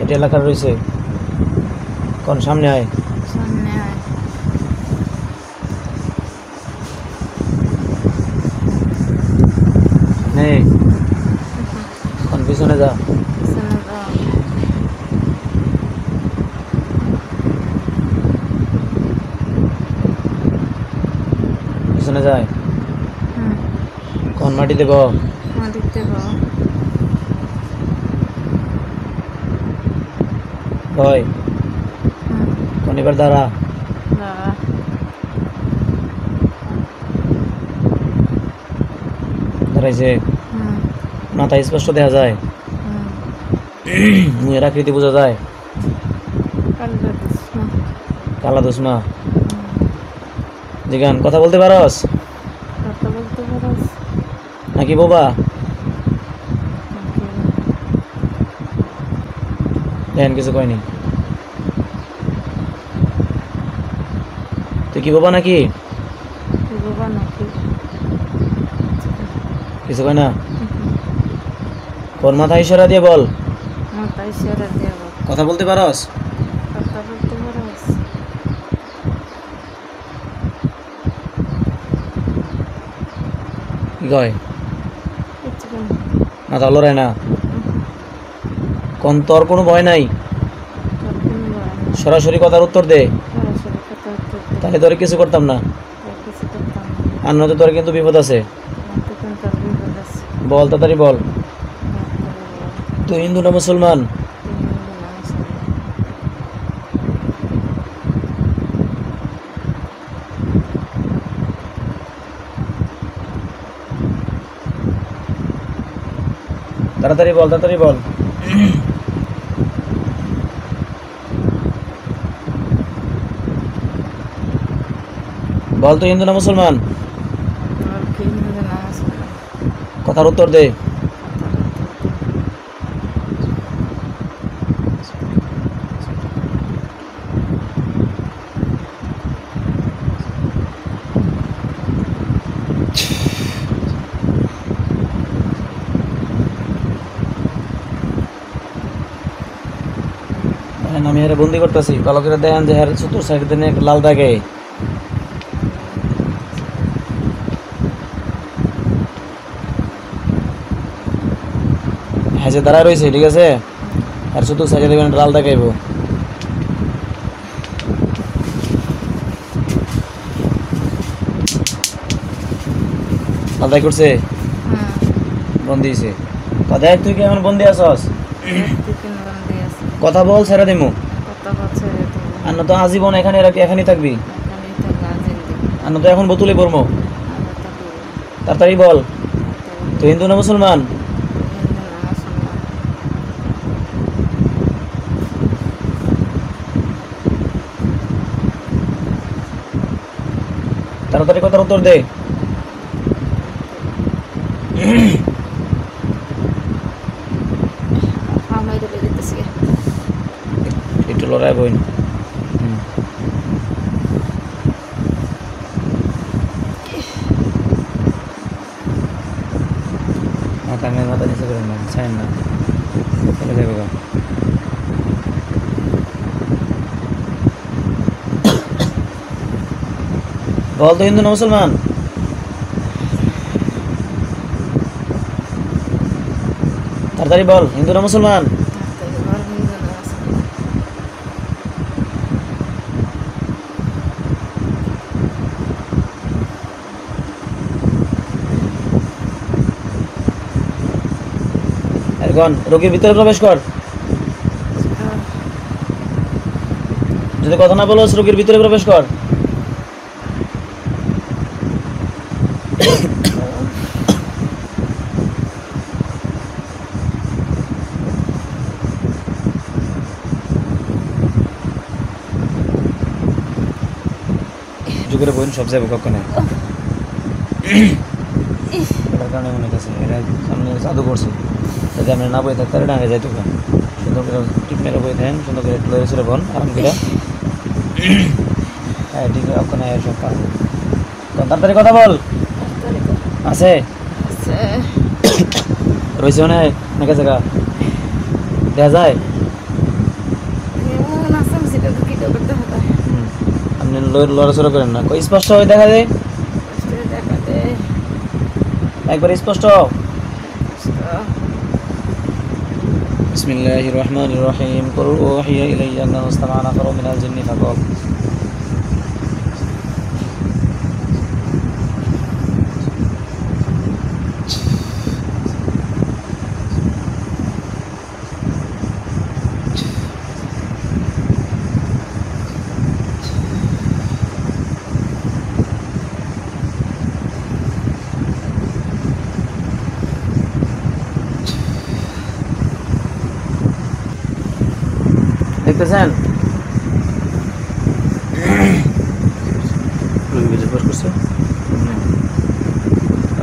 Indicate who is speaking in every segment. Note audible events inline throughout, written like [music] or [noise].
Speaker 1: এটা এলাকার রয়েছে। কোন সামনে আয়। নেই কোন পিছনে যা।
Speaker 2: পিছনে
Speaker 1: যায়। কোন মাটি দেব ভয়
Speaker 2: হুম
Speaker 1: কোন এবার দাঁড়া
Speaker 2: দাঁড়া
Speaker 1: দাঁড়াইছে মাথা স্পষ্ট দেখা যায়। মুয়ের আকৃতি বোঝা যায়। কালা দুসমা জিগান কথা বলতে পারস?
Speaker 2: কথা বলতে পারস।
Speaker 1: নাকি বোবা? দেখেন কিছু কয়নি তুই কি বোবা নাকি? কিছু কয় না? কোন মাথা ইশারা দিয়ে বল।
Speaker 2: মাথায়।
Speaker 1: কথা বলতে পারস? কি কয়? মাথা লড়ায় না। কোন তোর কোনো ভয় নাই। সরাসরি কথার উত্তর দে তাহলে তোর কিছু করতাম না আর নয়তো তোর কিন্তু বিপদ আছে। বল, তাড়াতাড়ি বল তুই হিন্দু না মুসলমান। তাড়াতাড়ি বল তাড়াতাড়ি বল বল তুই হিন্দু না মুসলমান? কথার উত্তর দে। আমি এর বন্দি করতেছি। ভালো করে দেখেন যে হ্যাঁ চতুর সাইড দিয়ে লাল দাগে। যে দাঁড়ায় রয়েছে ঠিক আছে? আর শুধু সাইডে দেখবেন লাল দাগাইব লাল দাগ করছে। বন্দি হয়েছে তা তুই কি এখন বন্দি আছিস? কথা বল ছেড়ে দিমু? আর না তো আজীবন এখানে এখানেই থাকবি। আর না তো এখন বোতলে
Speaker 2: বলি,
Speaker 1: তাড়াতাড়ি বলি, তুই হিন্দু না মুসলমান
Speaker 2: তুই হিন্দু না মুসলমান।
Speaker 1: তাড়াতাড়ি কথার উত্তর দে
Speaker 2: পা মাইরে বেরিতেছি।
Speaker 1: একটু লড়াই বইন মাথা মেয়ে মাথা নিচে করেন না ছাড়েন না চলে যাবে গা। বল তো হিন্দু, না মুসলমান? তাড়াতাড়ি বল, হিন্দু না মুসলমান?
Speaker 2: বল
Speaker 1: রোগীর ভিতরে প্রবেশ কর। যদি কথা না বলোস রোগীর ভিতরে প্রবেশ কর। যুগের বোন সব যাবে কখনো এটার কারণে মনে হচ্ছে এরা সামনে জাদু করছে। যদি আমরা না বই থাকতে তাহলে ডাঙে যাইতো কেন সুন্দর করে টিপ মেরে বই থাকেন সুন্দর করে একটু লড়ে বোন আরাম করে। [laughs] হ্যাঁ ঠিক ওখানে সব পারব তো তাড়াতাড়ি কথা বল।
Speaker 2: কর।
Speaker 1: আছে
Speaker 2: আছে।
Speaker 1: রয়েছে মানে নাকি জায়গা দেখা যায়
Speaker 2: এমন আসামছি তো কি করতে হবে
Speaker 1: হুম। আপনি ল- লড়াচড়া করেন না কই স্পষ্ট হয়ে দেখা যায়
Speaker 2: কষ্ট দেখাতে
Speaker 1: একবার স্পষ্ট بسم الله الرحمن الرحيم قل أوحي إلي أنه استمع نفر من الجن فقال দেখতেছেন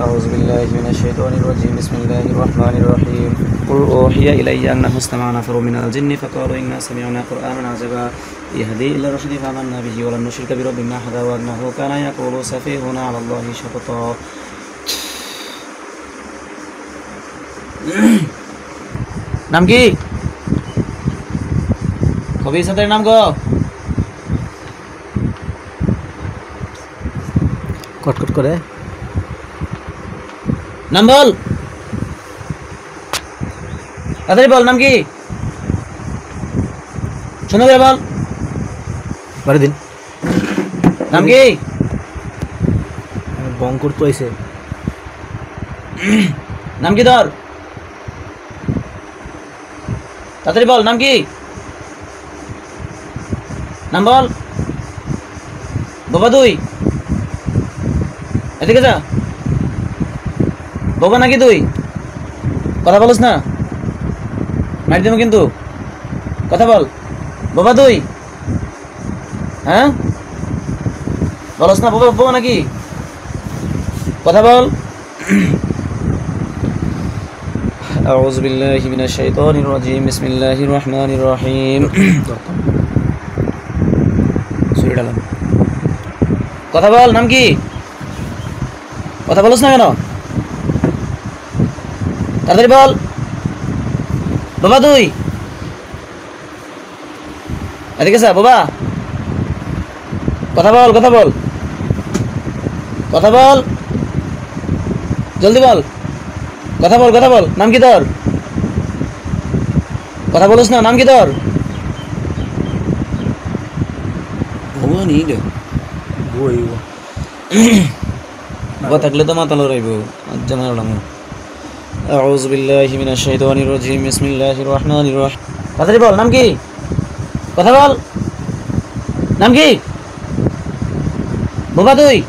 Speaker 1: أعوذ بالله من الشيطان الرجيم بسم الله الرحمن الرحيم قل أوحي إلي أنه استمع نفر من الجن فقالوا إنا سمعنا قرآنا عجبا يهدي إلى الرشد فآمنا به ولن نشرك بربنا أحدا وأنه كان يقول سفيهنا على الله شططا [sniffs] নাম কি সাথে নাম গো
Speaker 3: কটকট করে।
Speaker 1: নাম বল। তাড়াতাড়ি বল নাম কি? সুন্দর করে বল।
Speaker 3: বাড়ি দিন।
Speaker 1: নাম কি?
Speaker 3: বঙ্কর তো আইসে
Speaker 1: নাম কি তোর? তাড়াতাড়ি বল নাম কি? নাম বল বাবা তুই এদিকে যা বাবা নাকি তুই কথা বলিস না মারি দেবো কিন্তু কথা বল বাবা তুই হ্যাঁ বলস না বাবা বাবা নাকি কথা বল أعوذ بالله من الشيطان الرجيم بسم الله الرحمن الرحيم সুরে ডালাম কথা বল, নাম কি? কথা বলছ না কেন? তাড়াতাড়ি বল। বাবা তুই। এদিকে স্যার বাবা। কথা বল কথা বল। কথা বল। জলদি বল। কথা বল কথা বল। নাম কি তোর? কথা বলিস না, নাম কি তোর?
Speaker 3: বনিলে
Speaker 1: বইব। [coughs] থাকলে তো মাতাল রইব নাম কি? কথা বল। নাম কি? বাবা তুই?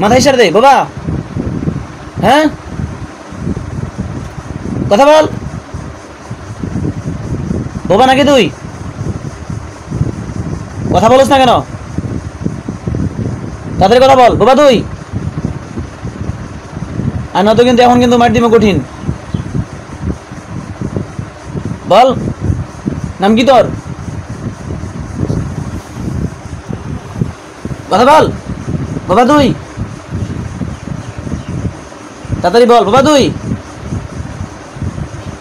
Speaker 1: মাথা ইশারা দে বাবা। হ্যাঁ? কথা বল। বাবা নাকি তুই? কথা বলিস না কেন? তাদের কথা বল, বাবা তুই। আর না তো কিন্তু এখন কিন্তু মার দিবে কঠিন। বল, নাম কি তোর? কথা বল, বাবা তুই। তাড়াতাড়ি বল, বাবা তুই।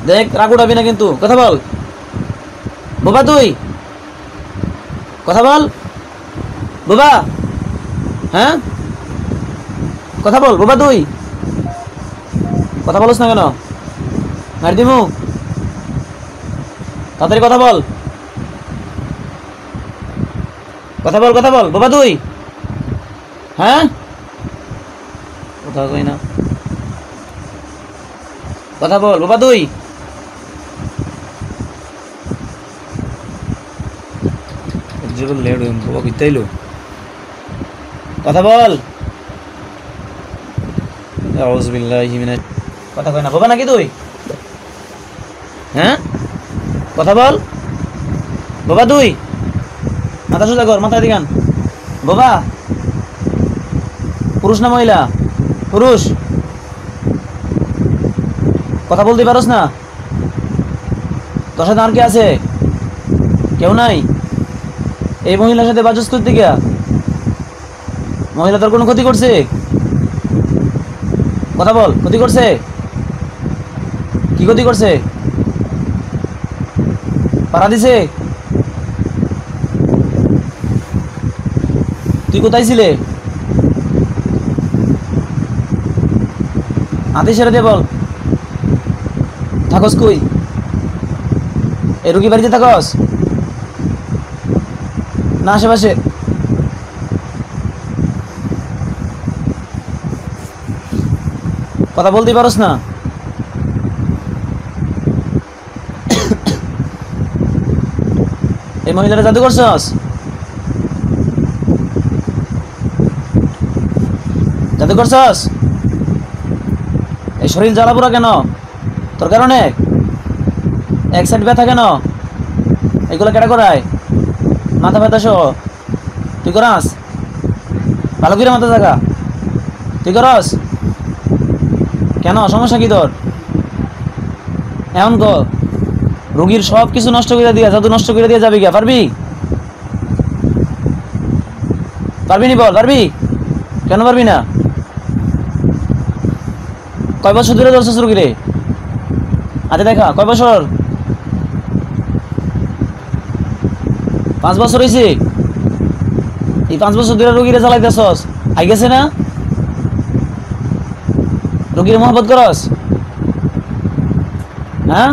Speaker 1: দেখ, রাগ উঠাবি না কিন্তু, কথা বল। বাবা তুই। কথা বল। বাবা। হ্যাঁ? কথা বল, বাবা তুই। কথা বলছ না কেন? মার দিমু। তাড়াতাড়ি কথা বল। কথা বল কথা বল, বাবা তুই। হ্যাঁ? কথা কই না। কথা বল, বাবা তুই। লেট হইম বাবা কথা বল। কথা কই না বাবা নাকি তুই? হ্যাঁ? কথা বল। বাবা তুই? মাথা সোজা কর মাথা দিগান বাবা পুরুষ না মহিলা? পুরুষ। কথা বলতে পারোস না? তোর সাথে আর কে আছে? কেউ নাই? এই মহিলার সাথে বাজস করতে গিয়া? মহিলা তোর কোনো ক্ষতি করছে? কথা বল, ক্ষতি করছে? কি ক্ষতি করছে? পাড়া দিছে? তুই কোথায় ছিলে? হাতে সেরে দে বল। থাকস কই? এ রুগী বাড়িতে থাকস? না, আশেপাশে। কথা বলতে পারস না। এই মহিলারা জাদু করছস? জাদু করছস? এই শরীর জ্বালা পোড়া কেন? তোর কারণে? এক সাইড ব্যথা কেন? এগুলো কেটা করায়? মাথা ব্যথা সহ। তুই করাস? ভালো করে মাথা জায়গা তুই করস? কেন? সমস্যা কি তোর? এমন কর। রোগীর সব কিছু নষ্ট করে দিয়া, জাদু নষ্ট করে দিয়ে যাবি গা পারবি? পারবি নি বল, পারবি? কেন পারবি না? কয় বছর ধরে ধরছিস রুগীরে? আচ্ছা দেখা, কয় বছর? পাঁচ বছর হয়েছে এই পাঁচ বছর ধরে রুগীরে চালাইতেছস আই গেছে না? রুগীর মোহাম্মত করস? হ্যাঁ?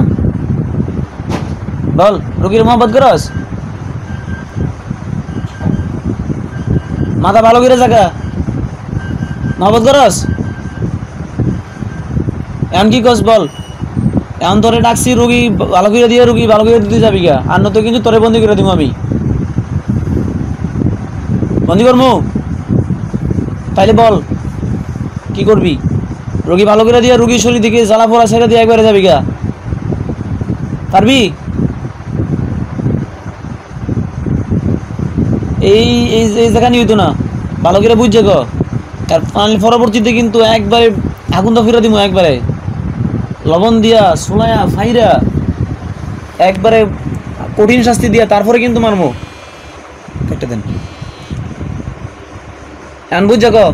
Speaker 1: বল, রুগীর মোহাম্মত করস? মাথা ভালো করে জায়গা মোহাম্মত করস? এখন কি কস বল? এখন তোরে ডাকছি, রুগী ভালো করে দিয়ে, রুগী ভালো করে দিতে যাবি গা। আর নয়তো কিন্তু তোরে বন্দি করে দিব আমি। বন্দি করব? তাইলে বল, কি করবি? রোগী ভালো করে দিয়ে রুগীর শরীর দিকে জ্বালা পোড়া ছেড়ে দিয়ে একবারে যাবি গা। পারবি? এই এই এই জায়গা নিয়ে হইতো না। ভালো করে বুঝছে গো। আর পরবর্তীতে কিন্তু একবারে আগুন তো ফিরে দিব একবারে। লবণ দিয়া, সোলায়া, ফাইরা, একবারে কঠিন শাস্তি দিয়া তারপরে কিন্তু মারমো কেটে দেন এখন বুঝছে গো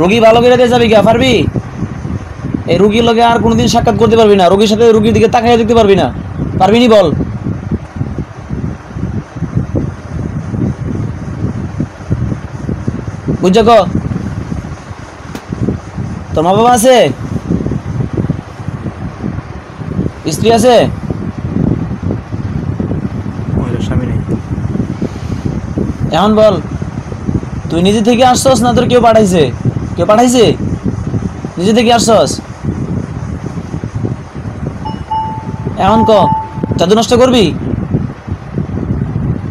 Speaker 1: রোগী ভালো করে দিয়ে যাবি গা পারবি? এই রুগীর লগে আর কোনোদিন সাক্ষাৎ করতে পারবি না রোগীর সাথে রুগীর দিকে তাকাইয়া দেখতে পারবি না। পারবি নি বল? বুঝছ ক? তোর মা বাবা আছে? স্ত্রী আছে? এখন বল। তুই নিজে থেকে আসছস না তোর কেউ পাঠাইছে? কেউ পাঠাইছে? নিজে থেকে আসছস? এখন ক? জাদু নষ্ট করবি?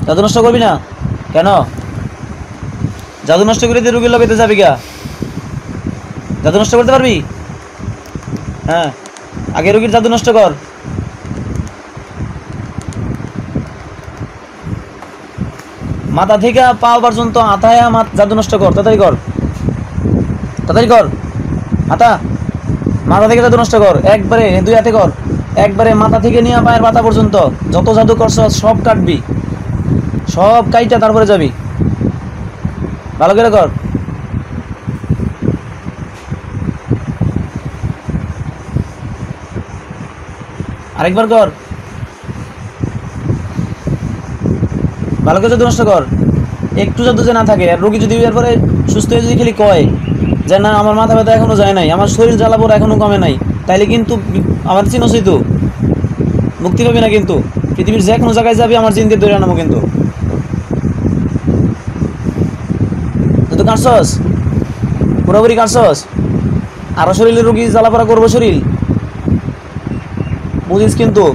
Speaker 1: জাদু নষ্ট করবি না? কেন? জাদু নষ্ট করে দিয়ে রুগীর লগাইতে যাবি গা। জাদু নষ্ট করতে পারবি? হ্যাঁ। আগে রুগীর জাদু নষ্ট কর। মাথা থেকে পাও পর্যন্ত মাথা জাদু নষ্ট কর, তাড়াতাড়ি কর। তাড়াতাড়ি কর। হাতা মাথা থেকে জাদু নষ্ট কর। একবারে দুই হাতে কর। একবারে মাথা থেকে নিয়ে পায়ের মাথা পর্যন্ত। যত জাদু করছ, সব কাটবি। সব কাইটা তারপরে যাবি। ভালো করে কর। আরেকবার কর। ভালো করে জাদু নষ্ট কর। একটু যদি যে না থাকে, আর রোগী যদি এরপরে সুস্থ হয়ে যদি খালি কয় যে, না, আমার মাথা ব্যথা এখনও যায় নাই, আমার শরীর জ্বালা পোড়া এখনও কমে নাই তাইলে কিন্তু আমার চিনসই তো মুক্তি পাবি না কিন্তু। পৃথিবীর যে কোনো জায়গায় যাবি, আমার জিনকে ধরে আনাবো কিন্তু। তো কাটছস পুরোপুরি কাটছস আরও শরীরের রোগী জ্বালা জ্বালাপড়া করব শরীর? বুঝিস কিন্তু।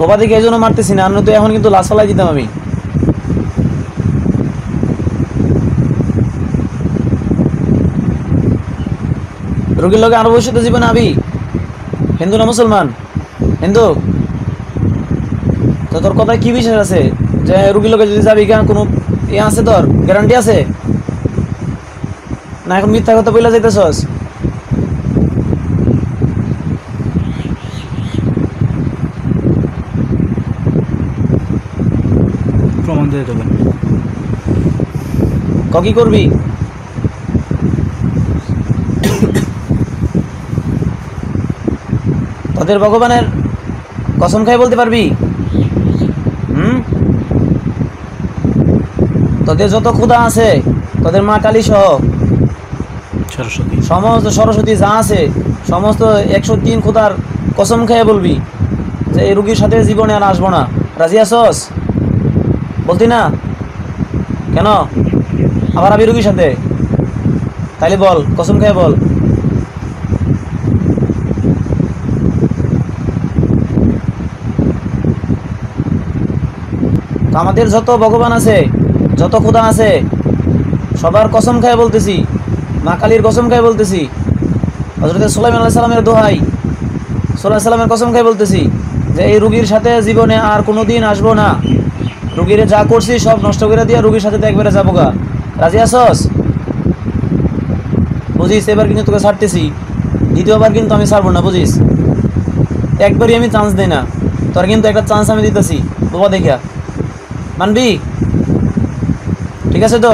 Speaker 1: বাবা দিকে এই জন্য মারতেছি না তো এখন কিন্তু লাশ ফেলাই দিতাম আমি। রোগীর লগে আরও ভবিষ্যতে জীবনে আবি। হিন্দু না মুসলমান? হিন্দু? তো তোর কথায় কি বিশ্বাস আছে? যে রুগীর লোকে যদি যাবি কেন, কোনো ইয়ে আছে তোর? গ্যারান্টি আছে? না এখন মিথ্যা কথা বলে যাইতেছস?
Speaker 3: দিয়ে দেবেন
Speaker 1: ক কি করবি? তোদের ভগবানের কসম খাই বলতে পারবি? হুম? তোদের যত ক্ষুদা আছে তোদের মা কালী সহ।
Speaker 3: সরস্বতী।
Speaker 1: সমস্ত সরস্বতী যা আছে সমস্ত একশো তিন ক্ষুধার কসম খেয়ে বলবি যে এই রুগীর সাথে জীবনে আর আসব না। রাজি আসস বলতি না? কেন? আবার আবি রুগীর সাথে? তাইলে বল, কসম খেয়ে বল। আমাদের যত ভগবান আছে, যত ক্ষুধা আছে, সবার কসম খায় বলতেছি, মা কালীর কসম খায় বলতেছি হজরত সোলাইম আল্লাহ সাল্লামের দোহাই সোলাই সাল্লামের কসম খায় বলতেছি যে এই রুগীর সাথে জীবনে আর কোনো দিন আসব না। রুগীরে যা করছি সব নষ্ট করে দিয়ে রুগীর সাথে একবারে যাব গা। রাজি আসস বুঝিস, এবার কিন্তু তোকে ছাড়তেছি। দ্বিতীয়বার কিন্তু আমি ছাড়বো না, বুঝিস? একবারই আমি চান্স দিই না। তোর কিন্তু একটা চান্স আমি দিতেছি। বাবা দেখিয়া। মানবি? ঠিক আছে তো?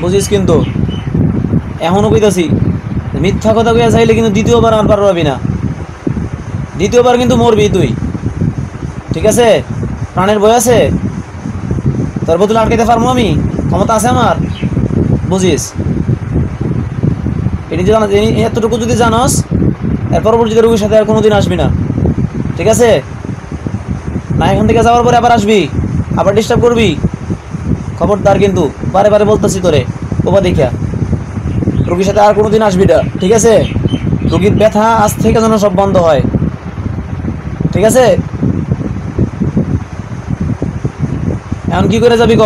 Speaker 1: বুঝিস কিন্তু। এখনও কইতাছি, মিথ্যা কথা কইয়া চাইলে কিন্তু দ্বিতীয়বার আর পার পাবি না। দ্বিতীয়বার কিন্তু মরবি তুই। ঠিক আছে? প্রাণের বই আছে? তোর বোতলে আটকাইতে পারব আমি? ক্ষমতা আছে আমার? বুঝিস? এটি যদি এতটুকু যদি জানস, এর পরবর্তীতে রোগীর সাথে আর কোনোদিন আসবি না। ঠিক আছে? না, এখান থেকে যাওয়ার পরে আবার আসবি। আবার ডিস্টার্ব করবি। খবরদার কিন্তু। বারে বারে বলতেছি তোরে। ওবা দেখিয়া। রোগীর সাথে আর কোনোদিন আসবি না। ঠিক আছে? রোগীর ব্যথা আজ থেকে যেন সব বন্ধ হয়। ঠিক আছে? এখন কি করে যাবি ক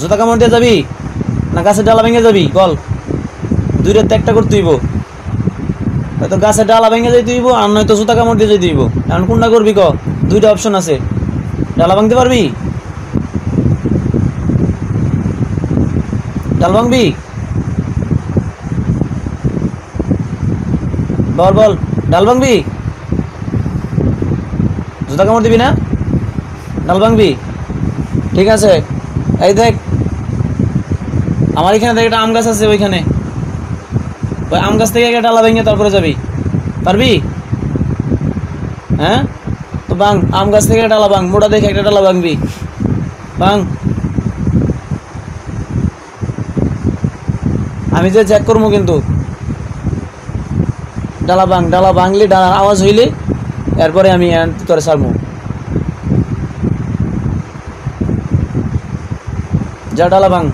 Speaker 1: জুতা কামড় দিয়ে যাবি? না গাছের ডালা ভেঙে যাবি? কল। দুইটা তো একটা করতে হইব হয়তো গাছের ডালা ভেঙে যাইতে হইব আর নয়তো জুতা কামড় দিয়ে যাইতে হইব এখন কোনটা করবি ক দুইটা অপশন আছে। ডালা ভাঙতে পারবি? ডাল ভাঙবি? বল বল। ডাল ভাঙবি? জুতা কামড় দিবি না? ডাল ভাঙবি? ঠিক আছে? এই দেখ, আমার এখানে দেখ একটা আম গাছ আছে ওইখানে। ওই আম গাছ থেকে একটা ডালা ভেঙে তারপরে যাবি। পারবি? হ্যাঁ? তো বাং, আম গাছ থেকে একটা ডালা বাং, মোটা দেখে একটা ডালা ভাঙবি। বাং। আমি যে চেক করব কিন্তু। ডালা বাং, ডালা বাংলি ডালা আওয়াজ হইলে, এরপরে আমি তোরে ছাড়বো। যা ডালা বাং